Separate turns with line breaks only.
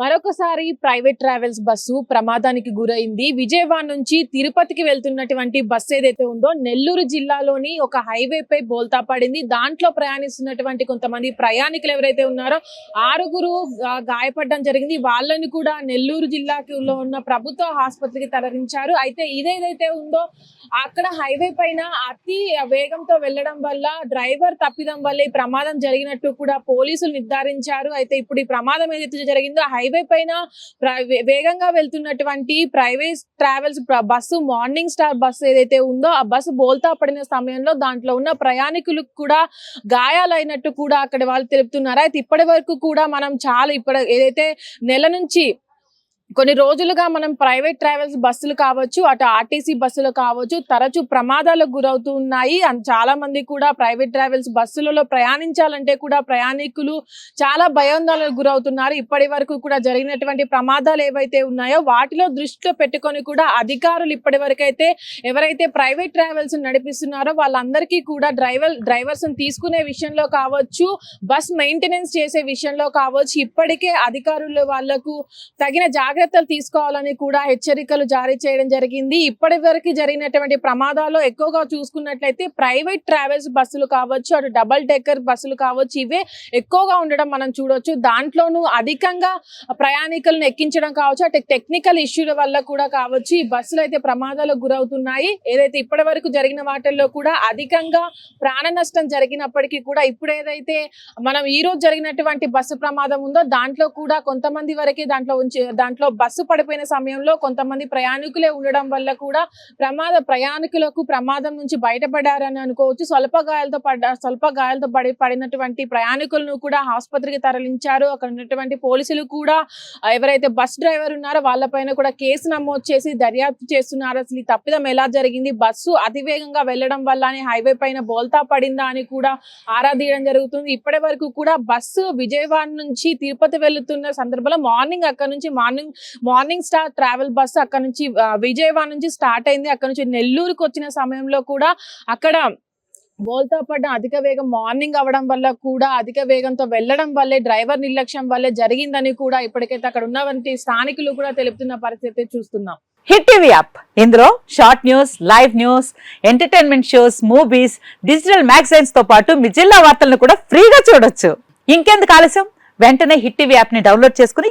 మరొకసారి private travels bus ప్రమాదానికి గురైంది. విజయవాడ నుంచి తిరుపతికి వెళ్తున్నటువంటి బస్సు ఏదైతే ఉందో నెల్లూరు జిల్లాలోని ఒక హైవే పై బోల్తా పడింది. దాంట్లో ప్రయాణిస్తున్నటువంటి కొంతమంది ప్రయాణికులు ఎవరైతే ఉన్నారో ఆరుగురు గాయపడడం జరిగింది. వాళ్ళని కూడా నెల్లూరు జిల్లాలో ఉన్న ప్రభుత్వ ఆసుపత్రికి తరలించారు. అయితే ఇదేదైతే ఉందో అక్కడ హైవే పైన అతి వేగంతో వెళ్ళడం వల్ల డ్రైవర్ తప్పిదం వల్ల ఈ ప్రమాదం జరిగినట్టు కూడా పోలీసులు నిర్ధారించారు. అయితే ఇప్పుడు ఈ ప్రమాదం ఏదైతే జరిగిందో హైవే పైన వేగంగా వెళ్తున్నటువంటి private travels bus morning star bus ఏదైతే ఉందో ఆ బస్సు బోల్తా పడిన సమయంలో దాంట్లో ఉన్న ప్రయాణికులకు కూడా గాయాలైనట్టు కూడా అక్కడ వాళ్ళు తెలుపుతున్నారు. అయితే ఇప్పటి వరకు కూడా మనం చాలా ఇప్పుడు ఏదైతే నెల నుంచి కొన్ని రోజులుగా మనం ప్రైవేట్ ట్రావెల్స్ బస్సులు కావచ్చు అటు ఆర్టీసీ బస్సులు కావచ్చు తరచూ ప్రమాదాలకు గురవుతూ ఉన్నాయి అండ్ చాలా మంది కూడా ప్రైవేట్ ట్రావెల్స్ బస్సులలో ప్రయాణించాలంటే కూడా ప్రయాణికులు చాలా భయాందోళనకు గురవుతున్నారు. ఇప్పటి వరకు కూడా జరిగినటువంటి ప్రమాదాలు ఏవైతే ఉన్నాయో వాటిలో దృష్టిలో పెట్టుకొని కూడా అధికారులు ఇప్పటి వరకు అయితే ఎవరైతే ప్రైవేట్ ట్రావెల్స్ నడిపిస్తున్నారో వాళ్ళందరికీ కూడా డ్రైవర్ డ్రైవర్స్ తీసుకునే విషయంలో కావచ్చు బస్ మెయింటెనెన్స్ చేసే విషయంలో కావచ్చు ఇప్పటికే అధికారులు వాళ్ళకు తగిన జాగ్రత్త జాగ్రత్తలు తీసుకోవాలని కూడా హెచ్చరికలు జారీ చేయడం జరిగింది. ఇప్పటి వరకు జరిగినటువంటి ప్రమాదాల్లో ఎక్కువగా చూసుకున్నట్లయితే ప్రైవేట్ ట్రావెల్స్ బస్సులు కావచ్చు అటు డబల్ డెక్కర్ బస్సులు కావచ్చు ఇవే ఎక్కువగా ఉండడం మనం చూడొచ్చు. దాంట్లోనూ అధికంగా ప్రయాణికులను ఎక్కించడం కావచ్చు అటు టెక్నికల్ ఇష్యూల వల్ల కూడా కావచ్చు. ఈ బస్సులు అయితే ప్రమాదాలకు గురవుతున్నాయి. ఏదైతే ఇప్పటి వరకు జరిగిన వాటిల్లో కూడా అధికంగా ప్రాణ నష్టం జరిగినప్పటికీ కూడా ఇప్పుడు ఏదైతే మనం ఈ రోజు జరిగినటువంటి బస్సు ప్రమాదం ఉందో దాంట్లో కూడా కొంతమంది వరకే దాంట్లో ఉంచి దాంట్లో బస్సు పడిపోయిన సమయంలో కొంతమంది ప్రయాణికులే ఉండడం వల్ల కూడా ప్రమాద ప్రయాణికులకు ప్రమాదం నుంచి బయటపడారని అనుకోవచ్చు. స్వల్ప గాయాలతో పడ్డ స్వల్ప గాయాలతో పడి పడినటువంటి ప్రయాణికులను కూడా ఆసుపత్రికి తరలించారు. అక్కడ ఉన్నటువంటి పోలీసులు కూడా ఎవరైతే బస్ డ్రైవర్ ఉన్నారో వాళ్ళపైన కూడా కేసు నమోదు చేసి దర్యాప్తు చేస్తున్నారు. అసలు ఈ తప్పిదం ఎలా జరిగింది? బస్సు అతివేగంగా వెళ్ళడం వల్లనే హైవే పైన బోల్తా పడిందా అని కూడా ఆరా తీయడం జరుగుతుంది. ఇప్పటి వరకు కూడా బస్సు విజయవాడ నుంచి తిరుపతి వెళ్తున్న సందర్భంలో మార్నింగ్ అక్కడ నుంచి morning morning star travel bus అక్కడ నుంచి విజయవాడ నుంచి స్టార్ట్ అయింది. అక్కడ నుంచి నెల్లూరుకు వచ్చిన సమయంలో కూడా అక్కడ బోల్తా పడ్డ అధిక వేగం మార్నింగ్ అవ్వడం వల్ల కూడా అధిక వేగంతో వెళ్ళడం వల్లే డ్రైవర్ నిర్లక్ష్యం వల్లే జరిగిందని కూడా ఇప్పటికైతే అక్కడ ఉన్నవంటి స్థానికులు కూడా తెలుపుతున్న పరిస్థితి చూస్తున్నాం.
Hit TV app. ఇందులో short news live news entertainment shows movies digital మ్యాగజైన్స్తో పాటు మీ జిల్లా వార్తలను కూడా ఫ్రీగా చూడొచ్చు. ఇంకెందుకు ఆలస్యం? వెంటనే హిట్ టీవీ యాప్ని డౌన్లోడ్ చేసుకుని